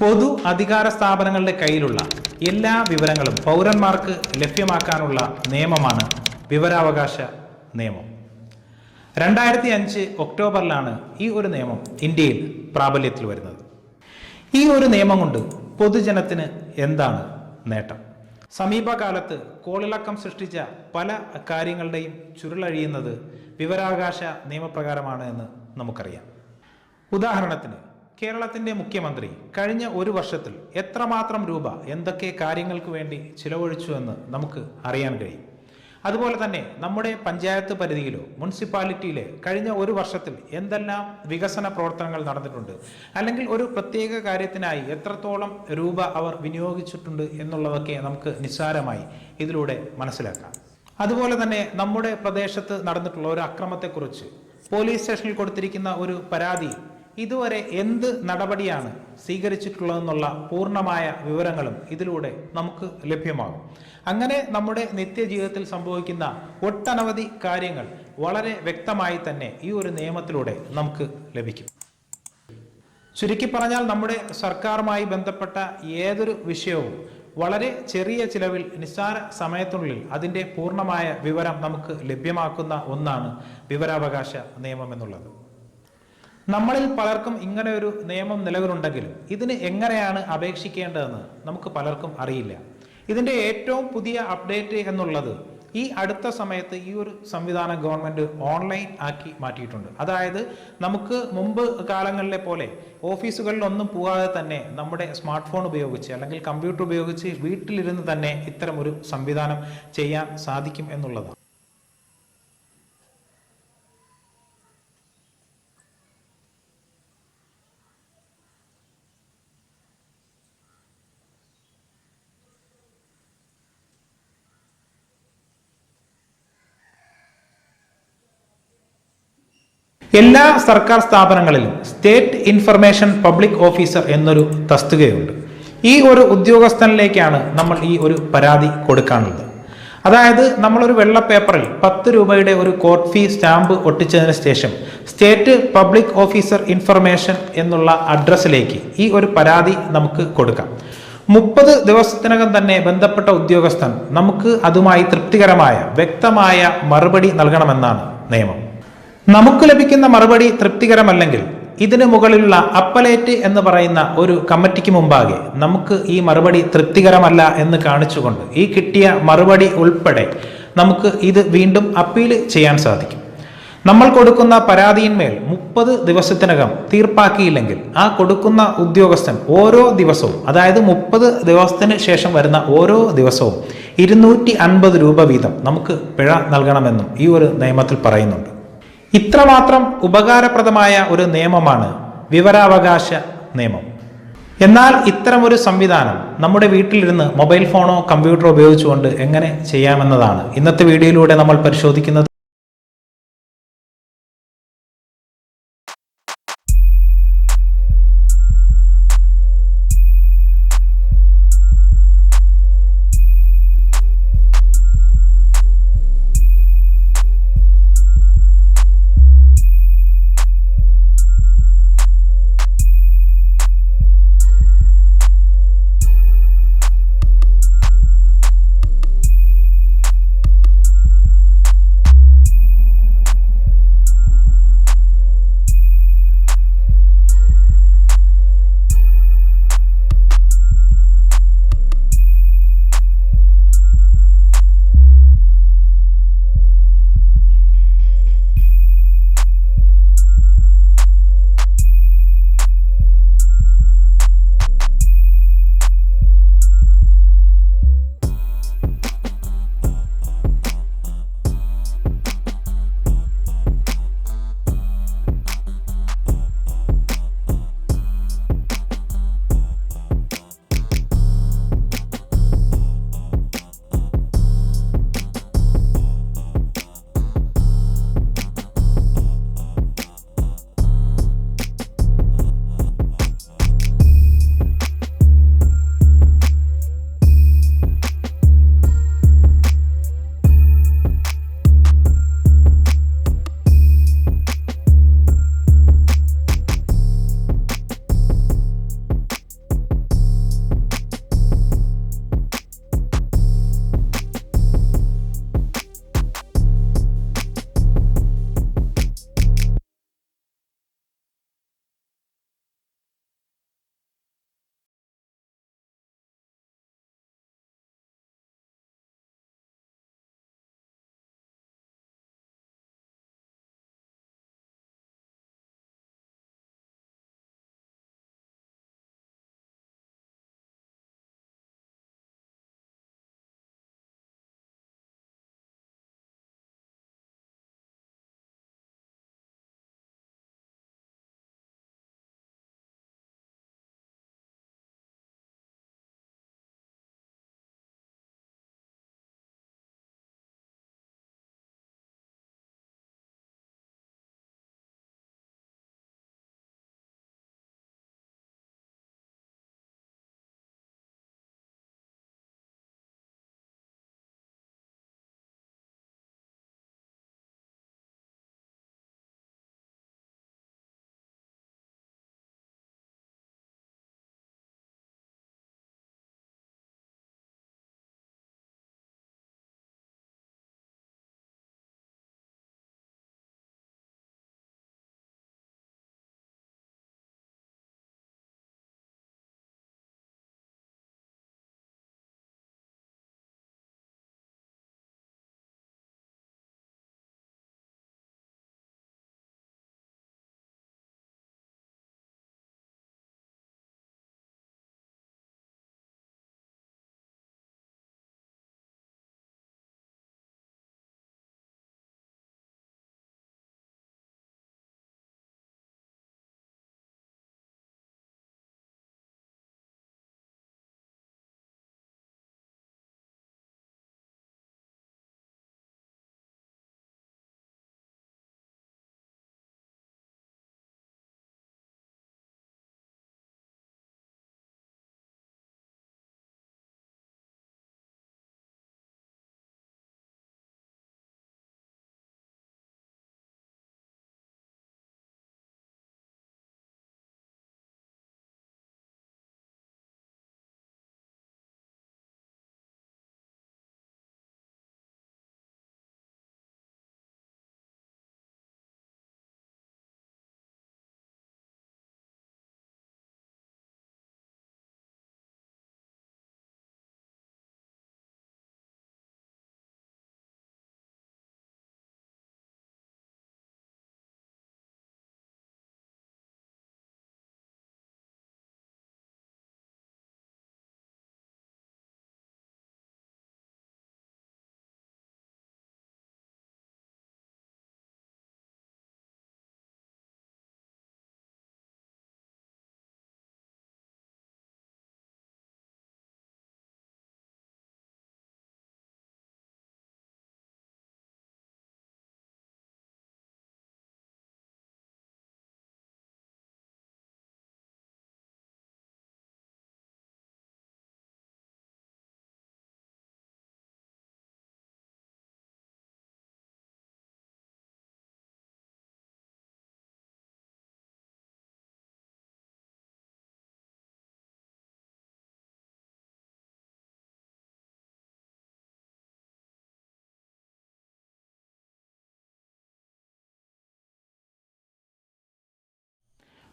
പൊതു അധികാര സ്ഥാപനങ്ങളുടെ കയ്യിലുള്ള എല്ലാ വിവരങ്ങളും പൗരന്മാർക്ക് ലഭ്യമാക്കാനുള്ള നിയമമാണ് വിവരാവകാശ നിയമം. രണ്ടായിരത്തി അഞ്ച് ഒക്ടോബറിലാണ് ഈ ഒരു നിയമം ഇന്ത്യയിൽ പ്രാബല്യത്തിൽ വരുന്നത്. ഈ ഒരു നിയമം കൊണ്ട് പൊതുജനത്തിന് എന്താണ് നേട്ടം? സമീപകാലത്ത് കോളിളക്കം സൃഷ്ടിച്ച പല കാര്യങ്ങളുടെയും ചുരുളഴിയുന്നത് വിവരാവകാശ നിയമപ്രകാരമാണ് എന്ന് നമുക്കറിയാം. ഉദാഹരണത്തിന് കേരളത്തിന്റെ മുഖ്യമന്ത്രി കഴിഞ്ഞ ഒരു വർഷത്തിൽ എത്രമാത്രം രൂപ എന്തൊക്കെ കാര്യങ്ങൾക്ക് വേണ്ടി ചിലവഴിച്ചു എന്ന് നമുക്ക് അറിയാൻ കഴിയും. അതുപോലെ തന്നെ നമ്മുടെ പഞ്ചായത്ത് പരിധിയിലോ മുനിസിപ്പാലിറ്റിയിലെ കഴിഞ്ഞ ഒരു വർഷത്തിൽ എന്തെല്ലാം വികസന പ്രവർത്തനങ്ങൾ നടന്നിട്ടുണ്ട് അല്ലെങ്കിൽ ഒരു പ്രത്യേക കാര്യത്തിനായി എത്രത്തോളം രൂപ അവർ വിനിയോഗിച്ചിട്ടുണ്ട് എന്നുള്ളതൊക്കെ നമുക്ക് നിസ്സാരമായി ഇതിലൂടെ മനസ്സിലാക്കാം. അതുപോലെ തന്നെ നമ്മുടെ പ്രദേശത്ത് നടന്നിട്ടുള്ള ഒരു അക്രമത്തെക്കുറിച്ച് പോലീസ് സ്റ്റേഷനിൽ കൊടുത്തിരിക്കുന്ന ഒരു പരാതി ഇതുവരെ എന്ത് നടപടിയാണ് സ്വീകരിച്ചിട്ടുള്ളതെന്നുള്ള പൂർണമായ വിവരങ്ങളും ഇതിലൂടെ നമുക്ക് ലഭ്യമാകും. അങ്ങനെ നമ്മുടെ നിത്യജീവിതത്തിൽ സംഭവിക്കുന്ന ഒട്ടനവധി കാര്യങ്ങൾ വളരെ വ്യക്തമായി തന്നെ ഈ ഒരു നിയമത്തിലൂടെ നമുക്ക് ലഭിക്കും. ചുരുക്കി പറഞ്ഞാൽ നമ്മുടെ സർക്കാരുമായി ബന്ധപ്പെട്ട ഏതൊരു വിഷയവും വളരെ ചെറിയ ചിലവിൽ നിസ്സാര സമയത്തിനുള്ളിൽ അതിന്റെ പൂർണമായ വിവരം നമുക്ക് ലഭ്യമാക്കുന്ന ഒന്നാണ് വിവരാവകാശ നിയമം എന്നുള്ളത്. നമ്മളിൽ പലർക്കും ഇങ്ങനെ ഒരു നിയമം നിലവിലുണ്ടെങ്കിലും ഇതിന് എങ്ങനെയാണ് അപേക്ഷിക്കേണ്ടതെന്ന് നമുക്ക് പലർക്കും അറിയില്ല. ഇതിന്റെ ഏറ്റവും പുതിയ അപ്ഡേറ്റ് എന്നുള്ളത് ഈ അടുത്ത സമയത്ത് ഈ ഒരു സംവിധാനം ഗവൺമെന്റ് ഓൺലൈൻ ആക്കി മാറ്റിയിട്ടുണ്ട്. അതായത് നമുക്ക് മുമ്പ് കാലങ്ങളിലെ പോലെ ഓഫീസുകളിലൊന്നും പോകാതെ തന്നെ നമ്മുടെ സ്മാർട്ട് ഫോൺ ഉപയോഗിച്ച് അല്ലെങ്കിൽ കമ്പ്യൂട്ടർ ഉപയോഗിച്ച് വീട്ടിലിരുന്ന് തന്നെ ഇത്തരം ഒരു സംവിധാനം ചെയ്യാൻ സാധിക്കും എന്നുള്ളതാണ്. എല്ലാ സർക്കാർ സ്ഥാപനങ്ങളിലും സ്റ്റേറ്റ് ഇൻഫർമേഷൻ പബ്ലിക് ഓഫീസർ എന്നൊരു തസ്തികയുണ്ട്. ഈ ഒരു ഉദ്യോഗസ്ഥനിലേക്കാണ് നമ്മൾ ഈ ഒരു പരാതി കൊടുക്കാനുള്ളത്. അതായത് നമ്മളൊരു വെള്ള പേപ്പറിൽ പത്ത് രൂപയുടെ ഒരു കോർട്ട് ഫീ സ്റ്റാമ്പ് ഒട്ടിച്ചതിന് ശേഷം സ്റ്റേറ്റ് പബ്ലിക് ഓഫീസർ ഇൻഫർമേഷൻ എന്നുള്ള അഡ്രസ്സിലേക്ക് ഈ ഒരു പരാതി നമുക്ക് കൊടുക്കാം. മുപ്പത് ദിവസത്തിനകം തന്നെ ബന്ധപ്പെട്ട ഉദ്യോഗസ്ഥൻ നമുക്ക് അതുമായി തൃപ്തികരമായ വ്യക്തമായ മറുപടി നൽകണമെന്നാണ് നിയമം. നമുക്ക് ലഭിക്കുന്ന മറുപടി തൃപ്തികരമല്ലെങ്കിൽ ഇതിന് മുകളിലുള്ള അപ്പലേറ്റ് എന്ന് പറയുന്ന ഒരു കമ്മിറ്റിക്ക് മുമ്പാകെ നമുക്ക് ഈ മറുപടി തൃപ്തികരമല്ല എന്ന് കാണിച്ചുകൊണ്ട് ഈ കിട്ടിയ മറുപടി ഉൾപ്പെടെ നമുക്ക് ഇത് വീണ്ടും അപ്പീൽ ചെയ്യാൻ സാധിക്കും. നമ്മൾ കൊടുക്കുന്ന പരാതിയിന്മേൽ മുപ്പത് ദിവസത്തിനകം തീർപ്പാക്കിയില്ലെങ്കിൽ ആ കൊടുക്കുന്ന ഉദ്യോഗസ്ഥൻ ഓരോ ദിവസവും അതായത് മുപ്പത് ദിവസത്തിന് ശേഷം വരുന്ന ഓരോ ദിവസവും ഇരുന്നൂറ്റി രൂപ വീതം നമുക്ക് പിഴ നൽകണമെന്നും ഈ ഒരു നിയമത്തിൽ പറയുന്നുണ്ട്. ഇത്രമാത്രം ഉപകാരപ്രദമായ ഒരു നിയമമാണ് വിവരാവകാശ നിയമം. എന്നാൽ ഇത്തരമൊരു സംവിധാനം നമ്മുടെ വീട്ടിലിരുന്ന് മൊബൈൽ ഫോണോ കമ്പ്യൂട്ടറോ ഉപയോഗിച്ചുകൊണ്ട് എങ്ങനെ ചെയ്യാമെന്നതാണ് ഇന്നത്തെ വീഡിയോയിലൂടെ നമ്മൾ പരിശോധിക്കുന്നത്.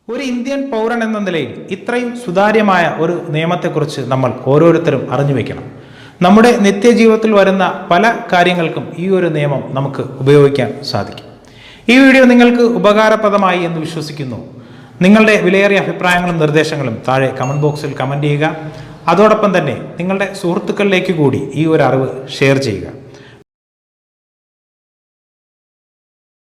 ഒരു ഇന്ത്യൻ പൗരൻ എന്ന നിലയിൽ ഇത്രയും സുതാര്യമായ ഒരു നിയമത്തെക്കുറിച്ച് നമ്മൾ ഓരോരുത്തരും അറിഞ്ഞു വെക്കണം. നമ്മുടെ നിത്യജീവിതത്തിൽ വരുന്ന പല കാര്യങ്ങൾക്കും ഈ ഒരു നിയമം നമുക്ക് ഉപയോഗിക്കാൻ സാധിക്കും. ഈ വീഡിയോ നിങ്ങൾക്ക് ഉപകാരപ്രദമായി എന്ന് വിശ്വസിക്കുന്നു. നിങ്ങളുടെ വിലയേറിയ അഭിപ്രായങ്ങളും നിർദ്ദേശങ്ങളും താഴെ കമന്റ് ബോക്സിൽ കമന്റ് ചെയ്യുക. അതോടൊപ്പം തന്നെ നിങ്ങളുടെ സുഹൃത്തുക്കളിലേക്ക് കൂടി ഈ ഒരു അറിവ് ഷെയർ ചെയ്യുക.